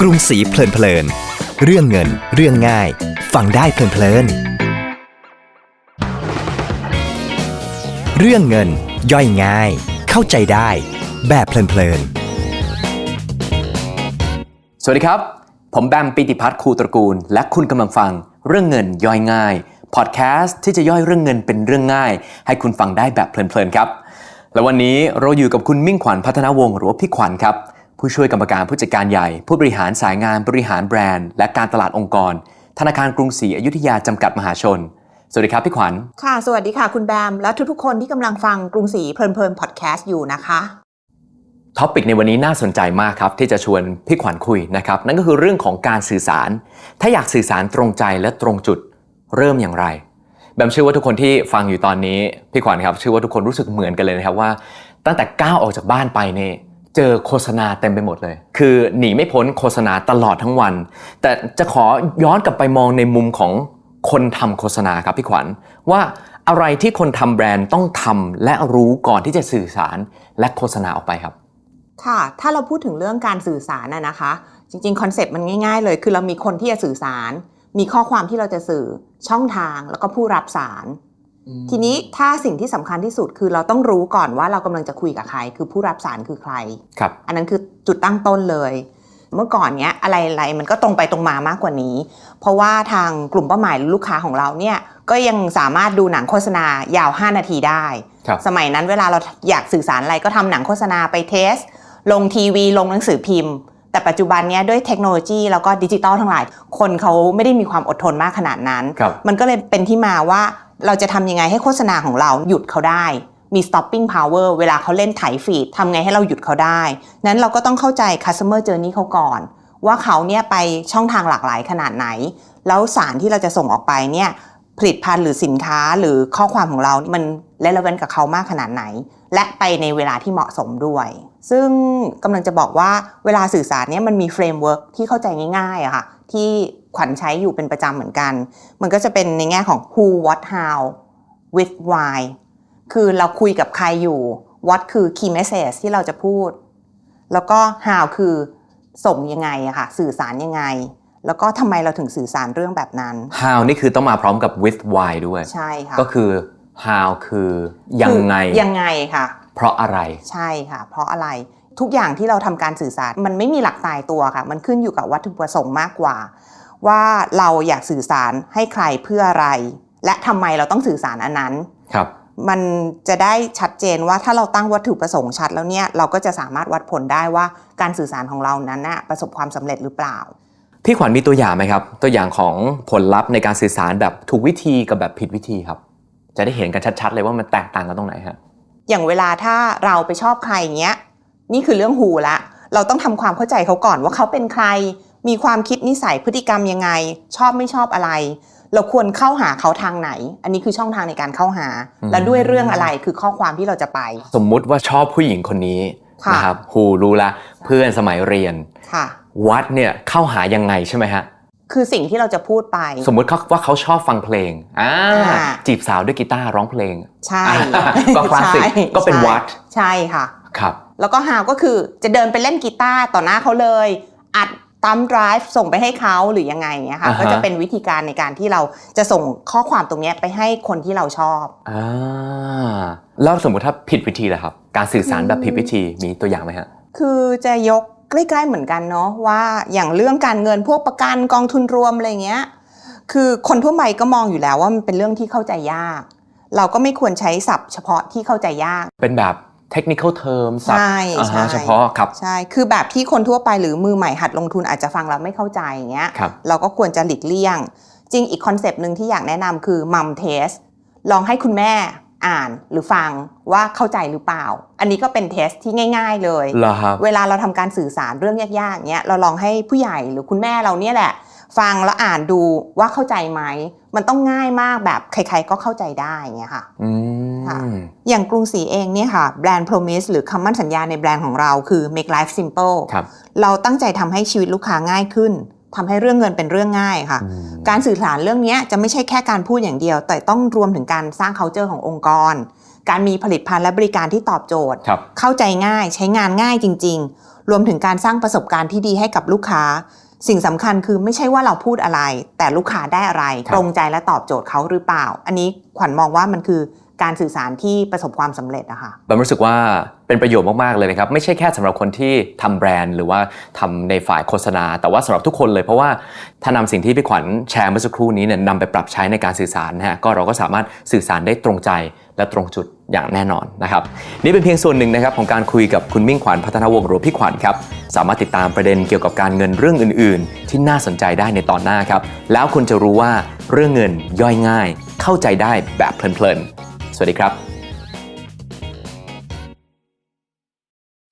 กรุงศรีเพลินเพลิน เรื่องเงินเรื่องง่าย ฟังได้เพลินเพลิน เรื่องเงิน ย่อยง่าย เข้าใจได้ แบบเพลินเพลิน สวัสดีครับ ผมแบมปิติพัฒน์ครูตระกูล และคุณกำลังฟัง เรื่องเงินย่อยง่ายพอดแคสต์ที่จะย่อยเรื่องเงินเป็นเรื่องง่าย ให้คุณฟังได้แบบเพลินๆครับ และวันนี้เราอยู่กับคุณมิ่งขวัญพัฒนาวงศ์หรือว่าพี่ขวัญครับ ผู้ช่วยกรรมการผู้จัดการใหญ่ ผู้บริหารสายงานบริหารแบรนด์ และการตลาดองค์กร ธนาคารกรุงศรีอยุธยาจำกัดมหาชน สวัสดีครับพี่ขวัญ ค่ะ สวัสดีค่ะ คุณแบม และทุกๆ คนที่กำลังฟังกรุงศรีเพลินเพลินพอดแคสต์อยู่นะคะท็อปิกในวันนี้น่าสนใจมากครับ ที่จะชวนพี่ขวัญคุยนะครับ นั่นก็คือเรื่องของการสื่อสาร ถ้าอยากสื่อสารตรงใจและตรงจุดเริ่มอย่างไรแบมเชื่อว่าทุกคนที่ฟังอยู่ตอนนี้พี่ขวัญครับเชื่อว่าทุกคนรู้สึกเหมือนกันเลยนะครับว่า ตั้งแต่ก้าวออกจากบ้านไปเนี่ย เจอโฆษณาเต็มไปหมดเลย คือหนีไม่พ้นโฆษณาตลอดทั้งวัน แต่จะขอย้อนกลับไปมองในมุมของคนทำโฆษณาครับพี่ขวัญ ว่าอะไรที่คนทำแบรนด์ต้องทำและรู้ก่อนที่จะสื่อสารและโฆษณาออกไปครับ ค่ะ ถ้าเราพูดถึงเรื่องการสื่อสารน่ะนะคะ จริงๆคอนเซปต์มันง่ายๆ เลย คือเรามีคนที่จะสื่อสาร มีข้อความที่เราจะสื่อช่องทางแล้วก็ผู้รับสาร ทีนี้ถ้าสิ่งที่สำคัญที่สุดคือเราต้องรู้ก่อนว่าเรากำลังจะคุยกับใคร คือผู้รับสารคือใครครับ อันนั้นคือจุดตั้งต้นเลย เมื่อก่อนเนี้ยอะไรๆมันก็ตรงไปตรงมามากกว่านี้ เพราะว่าทางกลุ่มเป้าหมายลูกค้าของเราเนี่ยก็ยังสามารถดูหนังโฆษณายาว 5 นาทีได้ครับสมัยนั้นเวลาเราอยากสื่อสารอะไรก็ทำหนังโฆษณาไปเทส ลงทีวี ลงหนังสือพิมพ์ แต่ปัจจุบันเนี้ยด้วยเทคโนโลยีแล้วก็ดิจิตอลทั้งหลาย คนเขาไม่ได้มีความอดทนมากขนาดนั้นครับมันก็เลยเป็นที่มาว่า เราจะทำยังไงให้โฆษณาของเราหยุดเขาได้มี stopping power เวลาเขาเล่นไถฟีดทำไงให้เราหยุดเขาได้ นั้นเราก็ต้องเข้าใจ customer journey เขาก่อน ว่าเขาเนี่ยไปช่องทางหลากหลายขนาดไหน แล้วสารที่เราจะส่งออกไปเนี่ยผลิตภัณฑ์หรือสินค้าหรือข้อความของเรามัน relevant กับเขามากขนาดไหน และไปในเวลาที่เหมาะสมด้วย ซึ่งกำลังจะบอกว่าเวลาสื่อสารเนี่ยมันมีเฟรมเวิร์กที่เข้าใจง่ายๆอะค่ะ ที่ขวัญใช้อยู่เป็นประจำเหมือนกัน มันก็จะเป็นในแง่ของ who what how with why คือเราคุยกับใครอยู่ what คือ key message ที่เราจะพูด แล้วก็ how คือส่งยังไงอะค่ะสื่อสารยังไง แล้วก็ทำไมเราถึงสื่อสารเรื่องแบบนั้น how นี่คือต้องมาพร้อมกับ with why ด้วย ใช่ค่ะ ก็คือ how คือยังไงคือยังไงค่ะ เพราะอะไร ใช่ค่ะ เพราะอะไร ทุกอย่างที่เราทำการสื่อสาร มันไม่มีหลักตายตัวค่ะ มันขึ้นอยู่กับวัตถุประสงค์มากกว่า ว่าเราอยากสื่อสารให้ใครเพื่ออะไร และทำไมเราต้องสื่อสารอันนั้นครับ มันจะได้ชัดเจนว่าถ้าเราตั้งวัตถุประสงค์ชัดแล้วเนี่ยเราก็จะสามารถวัดผลได้ว่าการสื่อสารของเรานั้นน่ะประสบความสำเร็จหรือเปล่าพี่ขวัญมีตัวอย่างไหมครับ ตัวอย่างของผลลัพธ์ในการสื่อสารแบบถูกวิธีกับแบบผิดวิธีครับ จะได้เห็นกันชัดๆ เลยว่ามันแตกต่างกันตรงไหนฮะอย่างเวลาถ้าเราไปชอบใครเงี้ย นี่คือเรื่องหูละ เราต้องทำความเข้าใจเขาก่อนว่าเขาเป็นใคร มีความคิดนิสัยพฤติกรรมยังไง ชอบไม่ชอบอะไร เราควรเข้าหาเขาทางไหน อันนี้คือช่องทางในการเข้าหาอืมและด้วยเรื่องอะไรคือข้อความที่เราจะไป สมมุติว่าชอบผู้หญิงคนนี้ค่ะนะครับฮูรู้ละเพื่อนสมัยเรียนค่ะวัดเนี่ยเข้าหายังไงใช่ไหมฮะคือสิ่งที่เราจะพูดไป สมมุติเขาว่าเขาชอบฟังเพลงอ่าอ่าจีบสาวด้วยกีตาร์ร้องเพลง ใช่อ่าก็คลาสสิกใช่ก็เป็นใช่วัดใช่ค่ะครับ แล้วก็ฮาวก็คือจะเดินไปเล่นกีตาร์ต่อหน้าเขาเลย อัดตัมไดรฟ์ส่งไปให้เขาหรือยังไงเนี่ยค่ะอ่าฮะก็จะเป็นวิธีการในการที่เราจะส่งข้อความตรงเนี้ยไปให้คนที่เราชอบอ่าแล้วสมมุติถ้าผิดวิธีล่ะครับ การสื่อสารแบบผิดวิธีมีตัวอย่างไหมฮะ คือจะยกใกล้ๆเหมือนกันเนาะว่าอย่างเรื่องการเงินพวกประกันกองทุนรวมอะไรเงี้ยคือคนทั่วไปก็มองอยู่แล้วว่ามันเป็นเรื่องที่เข้าใจยาก เราก็ไม่ควรใช้ศัพท์เฉพาะที่เข้าใจยาก เป็นแบบ technical term ศัพท์ใช่อ่าฮะใช่เฉพาะครับใช่คือแบบที่คนทั่วไปหรือมือใหม่หัดลงทุนอาจจะฟังเราไม่เข้าใจอย่างเงี้ยครับเราก็ควรจะหลีกเลี่ยง จริงอีกคอนเซปต์หนึ่งที่อยากแนะนำคือมัมเทสลองให้คุณแม่อ่านหรือฟังว่าเข้าใจหรือเปล่า อันนี้ก็เป็นเทสที่ง่าย ๆ เลยเหรอครับเวลาเราทำการสื่อสารเรื่องยากๆเนี้ยเราลองให้ผู้ใหญ่หรือคุณแม่เราเนี่ยแหละ ฟังแล้วอ่านดูว่าเข้าใจไหมมันต้องง่ายมากแบบใคร ๆ ก็เข้าใจได้เงี้ยค่ะ อืค่ะม อย่างกรุงศรีเองเนี่ยค่ะแบรนด์ Promise หรือคำมั่นสัญญาในแบรนด์ของเราคือ make life simple ครับเราตั้งใจทำให้ชีวิตลูกค้าง่ายขึ้นทำให้เรื่องเงินเป็นเรื่องง่ายค่ะอืมการสื่อสารเรื่องเนี้ยจะไม่ใช่แค่การพูดอย่างเดียว แต่ต้องรวมถึงการสร้าง culture ขององค์กร การมีผลิตภัณฑ์และบริการที่ตอบโจทย์ครับเข้าใจง่ายใช้งานง่ายจริง ๆ รวมถึงการสร้างประสบการณ์ที่ดีให้กับลูกค้า สิ่งสำคัญคือไม่ใช่ว่าเราพูดอะไร แต่ลูกค้าได้อะไรครับตรงใจและตอบโจทย์เขาหรือเปล่า อันนี้ขวัญมองว่ามันคือ การสื่อสารที่ประสบความสำเร็จอะค่ะแบมรู้สึกว่าเป็นประโยชน์มาก ๆ เลยนะครับ ไม่ใช่แค่สำหรับคนที่ทำแบรนด์ หรือว่าทำในฝ่ายโฆษณา แต่ว่าสำหรับทุกคนเลย เพราะว่าถ้านำสิ่งที่พี่ขวัญแชร์เมื่อสักครู่นี้เนี่ยนำไปปรับใช้ในการสื่อสารนะฮะก็เราก็สามารถสื่อสารได้ตรงใจและตรงจุดอย่างแน่นอนนะครับ นี่เป็นเพียงส่วนหนึ่งนะครับของการคุยกับคุณมิ่งขวัญพัฒนาวงศ์หรือพี่ขวัญครับสามารถติดตามประเด็นเกี่ยวกับการเงินเรื่องอื่น ๆ ที่น่าสนใจได้ในตอนหน้าครับแล้วคุณจะรู้ว่าเรื่องเงินย่อยง่าย เข้าใจได้แบบเพลินๆ สวัสดีครับ